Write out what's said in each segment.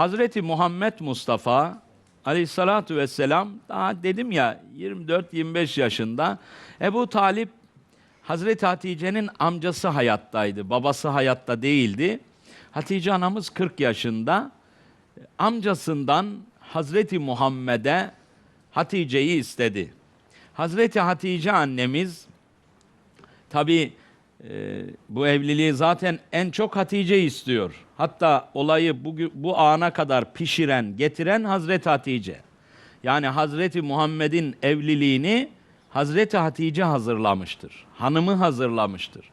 Hazreti Muhammed Mustafa aleyhissalatu vesselam daha dedim ya 24-25 yaşında Ebu Talip Hazreti Hatice'nin amcası hayattaydı. Babası hayatta değildi. Hatice anamız 40 yaşında. Amcasından Hazreti Muhammed'e Hatice'yi istedi. Hazreti Hatice annemiz tabi bu evliliği zaten en çok Hatice istiyor. Hatta olayı bu, bu ana kadar pişiren, getiren Hazreti Hatice. Yani Hazreti Muhammed'in evliliğini Hazreti Hatice hazırlamıştır. Hanımı hazırlamıştır.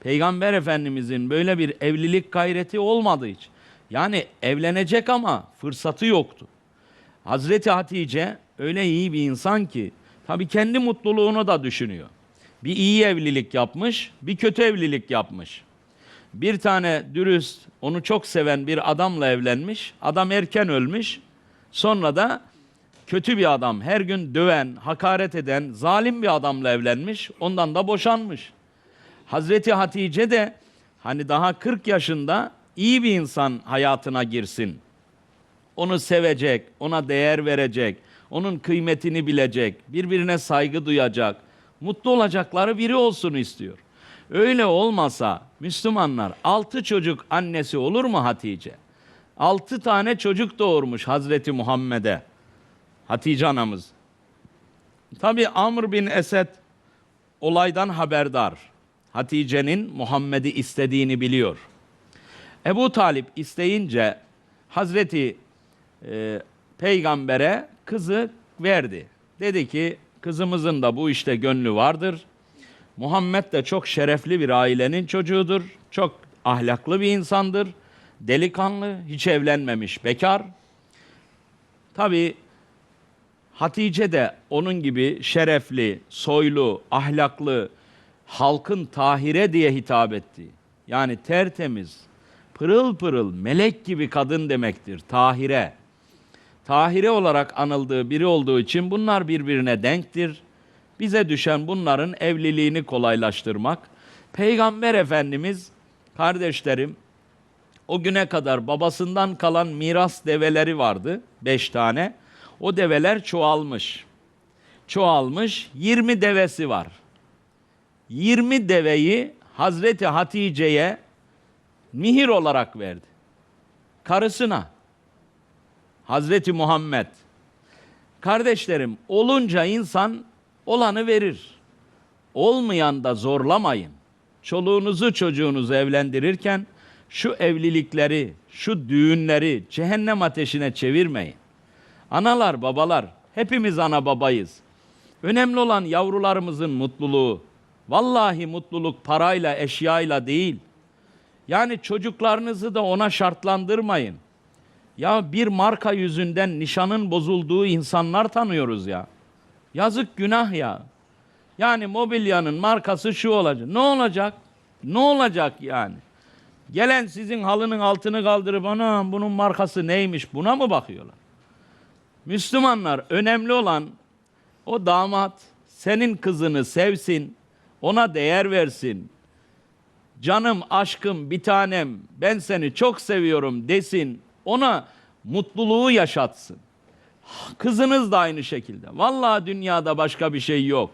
Peygamber Efendimizin böyle bir evlilik gayreti olmadığı hiç. Yani evlenecek ama fırsatı yoktu. Hazreti Hatice öyle iyi bir insan ki tabii kendi mutluluğunu da düşünüyor. Bir iyi evlilik yapmış, bir kötü evlilik yapmış. Bir tane dürüst, onu çok seven bir adamla evlenmiş. Adam erken ölmüş. Sonra da kötü bir adam, her gün döven, hakaret eden, zalim bir adamla evlenmiş. Ondan da boşanmış. Hazreti Hatice de hani daha 40 yaşında iyi bir insan hayatına girsin. Onu sevecek, ona değer verecek, onun kıymetini bilecek, birbirine saygı duyacak, mutlu olacakları biri olsun istiyor. Öyle olmasa Müslümanlar altı çocuk annesi olur mu Hatice? Altı tane çocuk doğurmuş Hazreti Muhammed'e. Hatice anamız. Tabi Amr bin Esed olaydan haberdar. Hatice'nin Muhammed'i istediğini biliyor. Ebu Talip isteyince Hazreti e, peygambere kızı verdi. Dedi ki kızımızın da bu işte gönlü vardır. Muhammed de çok şerefli bir ailenin çocuğudur. Çok ahlaklı bir insandır. Delikanlı, hiç evlenmemiş, bekar. Tabi Hatice de onun gibi şerefli, soylu, ahlaklı, halkın tahire diye hitap etti. Yani tertemiz, pırıl pırıl, melek gibi kadın demektir. Tahire. Tahire olarak anıldığı biri olduğu için bunlar birbirine denktir. Bize düşen bunların evliliğini kolaylaştırmak. Peygamber Efendimiz, kardeşlerim, o güne kadar babasından kalan miras develeri vardı, beş tane. O develer çoğalmış. Çoğalmış, 20 devesi var. 20 deveyi Hazreti Hatice'ye mihir olarak verdi. Karısına. Hazreti Muhammed. Kardeşlerim, olunca insan olanı verir. Olmayan da zorlamayın. Çoluğunuzu çocuğunuzu evlendirirken şu evlilikleri, şu düğünleri cehennem ateşine çevirmeyin. Analar, babalar, hepimiz ana babayız. Önemli olan yavrularımızın mutluluğu. Vallahi mutluluk parayla, eşyayla değil. Yani çocuklarınızı da ona şartlandırmayın. Ya bir marka yüzünden nişanın bozulduğu insanlar tanıyoruz ya. Yazık günah ya. Yani mobilyanın markası şu olacak. Ne olacak? Ne olacak yani? Gelen sizin halının altını kaldırıp ana bunun markası neymiş buna mı bakıyorlar? Müslümanlar önemli olan o damat senin kızını sevsin, ona değer versin. Canım, aşkım, bir tanem, ben seni çok seviyorum desin. Ona mutluluğu yaşatsın. Kızınız da aynı şekilde. Vallahi dünyada başka bir şey yok.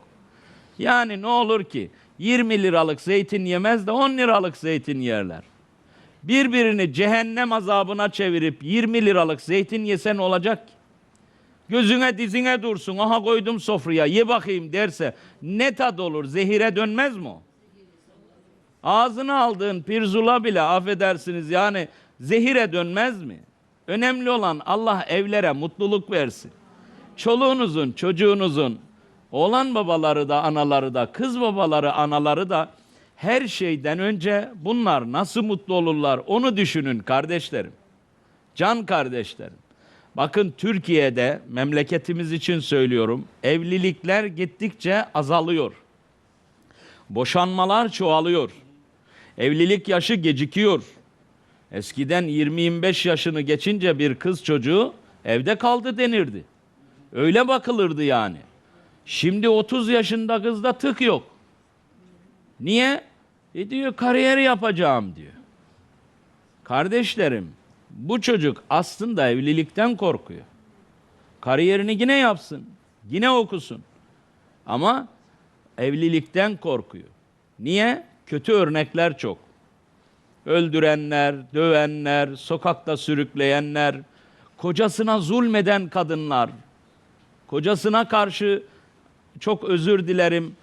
Yani ne olur ki 20 liralık zeytin yemez de 10 liralık zeytin yerler. Birbirini cehennem azabına çevirip 20 liralık zeytin yesen olacak ki? Gözüne dizine dursun. Aha koydum sofraya ye bakayım derse ne tad olur? Zehire dönmez mi o? Ağzına aldığın pirzula bile affedersiniz yani zehire dönmez mi? Önemli olan Allah evlere mutluluk versin. Çoluğunuzun, çocuğunuzun, oğlan babaları da anaları da, kız babaları anaları da her şeyden önce bunlar nasıl mutlu olurlar onu düşünün kardeşlerim. Can kardeşlerim. Bakın Türkiye'de memleketimiz için söylüyorum. Evlilikler gittikçe azalıyor. Boşanmalar çoğalıyor. Evlilik yaşı gecikiyor. Eskiden 20-25 yaşını geçince bir kız çocuğu evde kaldı denirdi. Öyle bakılırdı yani. Şimdi 30 yaşında kızda tık yok. Niye? E diyor kariyer yapacağım diyor. Kardeşlerim bu çocuk aslında evlilikten korkuyor. Kariyerini yine yapsın, yine okusun. Ama evlilikten korkuyor. Niye? Kötü örnekler çok. Öldürenler, dövenler, sokakta sürükleyenler, kocasına zulmeden kadınlar, kocasına karşı çok özür dilerim.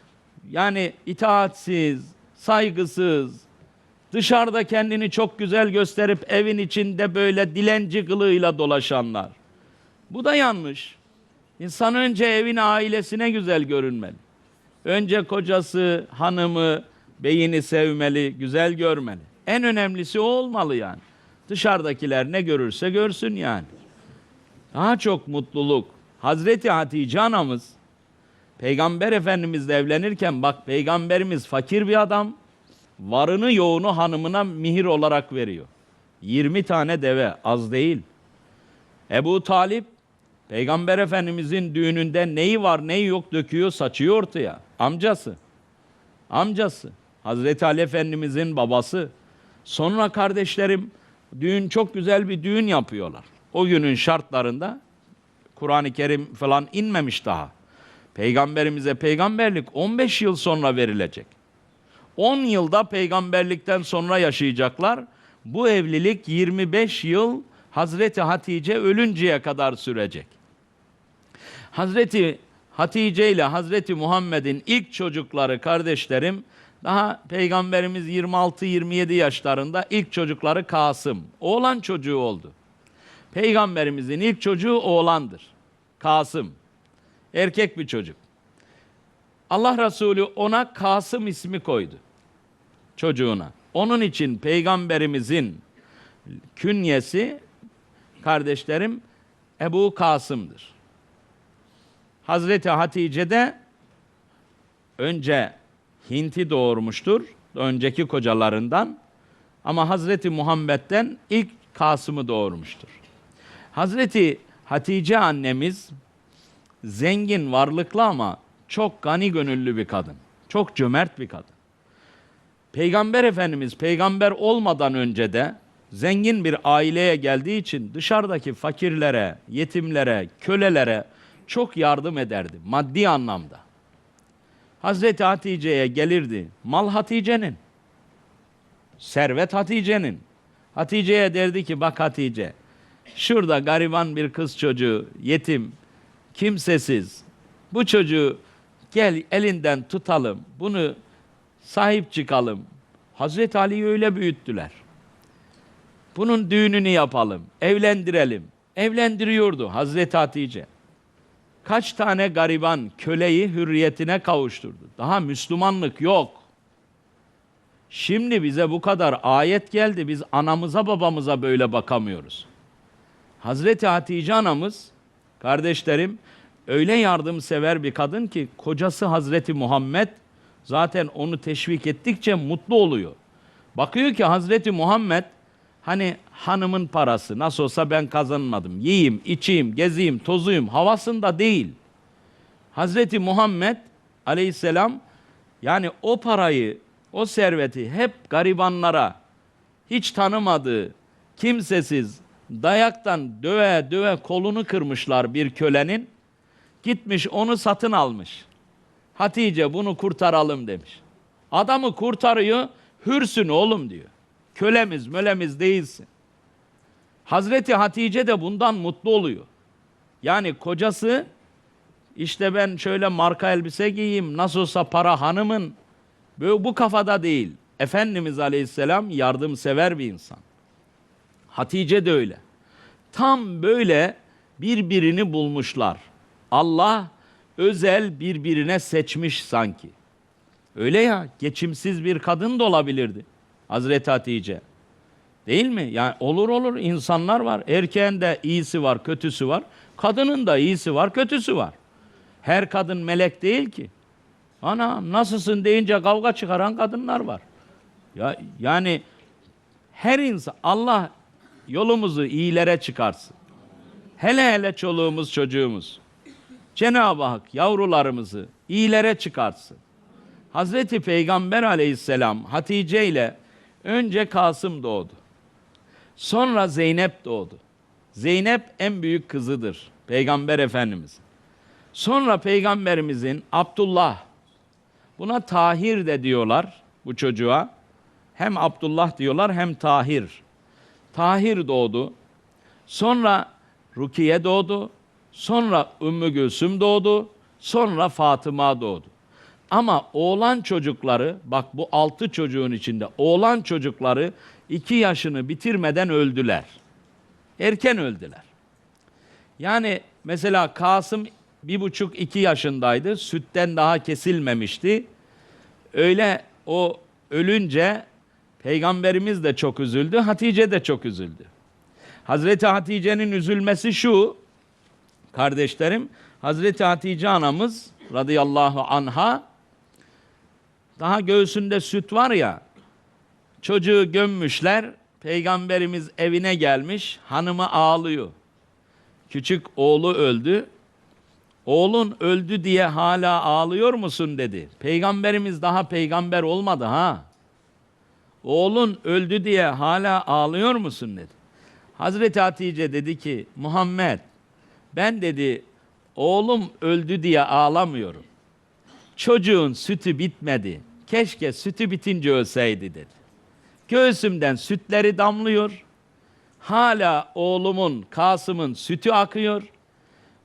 Yani itaatsiz, saygısız, dışarıda kendini çok güzel gösterip evin içinde böyle dilenci kılığıyla dolaşanlar. Bu da yanlış. İnsan önce evine, ailesine güzel görünmeli. Önce kocası, hanımı, beyini sevmeli, güzel görmeli. En önemlisi o olmalı yani. Dışarıdakiler ne görürse görsün yani. Daha çok mutluluk. Hazreti Hatice anamız Peygamber Efendimizle evlenirken bak peygamberimiz fakir bir adam varını yoğunu hanımına mihir olarak veriyor. 20 tane deve az değil. Ebu Talip Peygamber Efendimizin düğününde neyi var neyi yok döküyor saçıyor ortaya. Amcası. Amcası. Hazreti Ali Efendimizin babası. Sonra kardeşlerim düğün çok güzel bir düğün yapıyorlar. O günün şartlarında Kur'an-ı Kerim falan inmemiş daha. Peygamberimize peygamberlik 15 yıl sonra verilecek. 10 yılda peygamberlikten sonra yaşayacaklar. Bu evlilik 25 yıl Hazreti Hatice ölünceye kadar sürecek. Hazreti Hatice ile Hazreti Muhammed'in ilk çocukları kardeşlerim daha peygamberimiz 26-27 yaşlarında ilk çocukları Kasım. Oğlan çocuğu oldu. Peygamberimizin ilk çocuğu oğlandır. Kasım. Erkek bir çocuk. Allah Resulü ona Kasım ismi koydu. Çocuğuna. Onun için peygamberimizin künyesi kardeşlerim Ebu Kasım'dır. Hazreti Hatice de önce Hint'i doğurmuştur. Önceki kocalarından. Ama Hazreti Muhammed'den ilk Kasım'ı doğurmuştur. Hazreti Hatice annemiz zengin, varlıklı ama çok gani gönüllü bir kadın. Çok cömert bir kadın. Peygamber Efendimiz peygamber olmadan önce de zengin bir aileye geldiği için dışarıdaki fakirlere, yetimlere, kölelere çok yardım ederdi maddi anlamda. Hazreti Hatice'ye gelirdi. Mal Hatice'nin. Servet Hatice'nin. Hatice'ye derdi ki bak Hatice şurada gariban bir kız çocuğu yetim kimsesiz bu çocuğu gel elinden tutalım bunu sahip çıkalım. Hazreti Ali'yi öyle büyüttüler. Bunun düğününü yapalım, evlendirelim. Evlendiriyordu Hazreti Hatice. Kaç tane gariban köleyi hürriyetine kavuşturdu. Daha Müslümanlık yok. Şimdi bize bu kadar ayet geldi. Biz anamıza babamıza böyle bakamıyoruz. Hazreti Hatice anamız, kardeşlerim, öyle yardımsever bir kadın ki kocası Hazreti Muhammed zaten onu teşvik ettikçe mutlu oluyor. Bakıyor ki Hazreti Muhammed hani hanımın parası nasıl olsa ben kazanmadım. Yiyeyim, içeyim, gezeyim, tozuyum havasında değil. Hazreti Muhammed aleyhisselam yani o parayı, o serveti hep garibanlara, hiç tanımadığı, kimsesiz, dayaktan döve döve kolunu kırmışlar bir kölenin. Gitmiş onu satın almış. Hatice bunu kurtaralım demiş. Adamı kurtarıyor, hürsün oğlum diyor. Kölemiz, mölemiz değilsin. Hazreti Hatice de bundan mutlu oluyor. Yani kocası işte ben şöyle marka elbise giyeyim, nasıl olsa para hanımın. Böyle bu kafada değil. Efendimiz Aleyhisselam yardımsever bir insan. Hatice de öyle. Tam böyle birbirini bulmuşlar. Allah özel birbirine seçmiş sanki. Öyle ya, geçimsiz bir kadın da olabilirdi. Hazreti Hatice. Değil mi? Yani olur olur insanlar var. Erkeğin de iyisi var, kötüsü var. Kadının da iyisi var, kötüsü var. Her kadın melek değil ki. Ana nasılsın deyince kavga çıkaran kadınlar var. Ya yani her insan Allah yolumuzu iyilere çıkarsın. Hele hele çoluğumuz çocuğumuz. Cenab-ı Hak yavrularımızı iyilere çıkarsın. Hazreti Peygamber aleyhisselam Hatice ile önce Kasım doğdu. Sonra Zeynep doğdu. Zeynep en büyük kızıdır. Peygamber Efendimiz. Sonra Peygamberimizin Abdullah, buna Tahir de diyorlar bu çocuğa. Hem Abdullah diyorlar hem Tahir. Tahir doğdu. Sonra Rukiye doğdu. Sonra Ümmü Gülsüm doğdu. Sonra Fatıma doğdu. Ama oğlan çocukları, bak bu altı çocuğun içinde oğlan çocukları iki yaşını bitirmeden öldüler. Erken öldüler. Yani mesela Kasım bir buçuk iki yaşındaydı. Sütten daha kesilmemişti. Öyle o ölünce Peygamberimiz de çok üzüldü. Hatice de çok üzüldü. Hazreti Hatice'nin üzülmesi şu. Kardeşlerim, Hazreti Hatice anamız radıyallahu anha daha göğsünde süt var ya. Çocuğu gömmüşler. Peygamberimiz evine gelmiş. Hanımı ağlıyor. Küçük oğlu öldü. Oğlun öldü diye hala ağlıyor musun dedi. Peygamberimiz daha peygamber olmadı ha. Oğlun öldü diye hala ağlıyor musun dedi. Hazreti Hatice dedi ki Muhammed ben dedi oğlum öldü diye ağlamıyorum. Çocuğun sütü bitmedi. Keşke sütü bitince ölseydi dedi. Göğsümden sütleri damlıyor. Hala oğlumun, Kasım'ın sütü akıyor.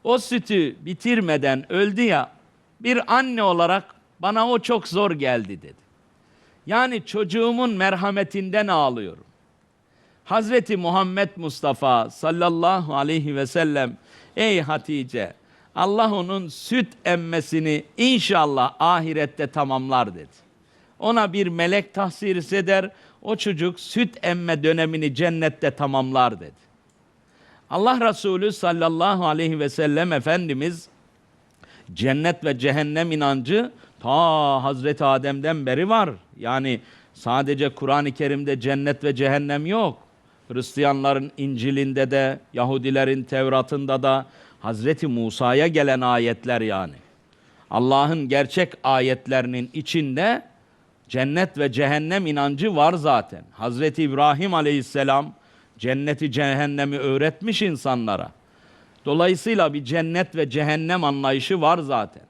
O sütü bitirmeden öldü ya, bir anne olarak bana o çok zor geldi dedi. Yani çocuğumun merhametinden ağlıyorum. Hazreti Muhammed Mustafa sallallahu aleyhi ve sellem ey Hatice Allah onun süt emmesini inşallah ahirette tamamlar dedi. Ona bir melek tahsis eder, o çocuk süt emme dönemini cennette tamamlar dedi. Allah Resulü sallallahu aleyhi ve sellem Efendimiz cennet ve cehennem inancı ta Hazreti Adem'den beri var. Yani sadece Kur'an-ı Kerim'de cennet ve cehennem yok. Hristiyanların İncil'inde de, Yahudilerin Tevrat'ında da Hazreti Musa'ya gelen ayetler yani. Allah'ın gerçek ayetlerinin içinde cennet ve cehennem inancı var zaten. Hazreti İbrahim Aleyhisselam cenneti cehennemi öğretmiş insanlara. Dolayısıyla bir cennet ve cehennem anlayışı var zaten.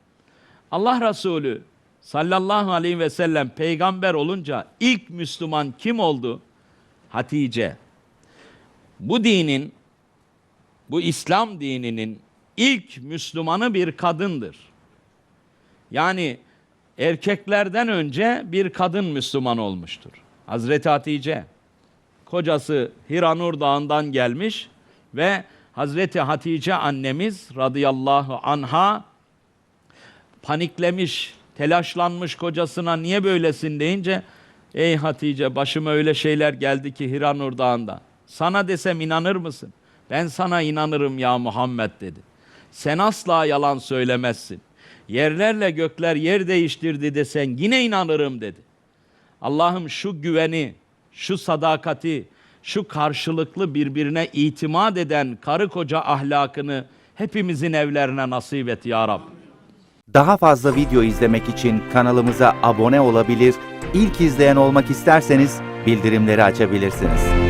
Allah Resulü sallallahu aleyhi ve sellem peygamber olunca ilk Müslüman kim oldu? Hatice. Bu dinin, bu İslam dininin ilk Müslümanı bir kadındır. Yani erkeklerden önce bir kadın Müslüman olmuştur. Hazreti Hatice. Kocası Hiranur Dağı'ndan gelmiş ve Hazreti Hatice annemiz radıyallahu anha paniklemiş, telaşlanmış kocasına niye böylesin deyince ey Hatice başıma öyle şeyler geldi ki Hiranur Dağı'nda. Sana desem inanır mısın? Ben sana inanırım ya Muhammed dedi. Sen asla yalan söylemezsin. Yerlerle gökler yer değiştirdi desen yine inanırım dedi. Allah'ım şu güveni, şu sadakati, şu karşılıklı birbirine itimat eden karı koca ahlakını hepimizin evlerine nasip et ya Rab. Daha fazla video izlemek için kanalımıza abone olabilir, ilk izleyen olmak isterseniz bildirimleri açabilirsiniz.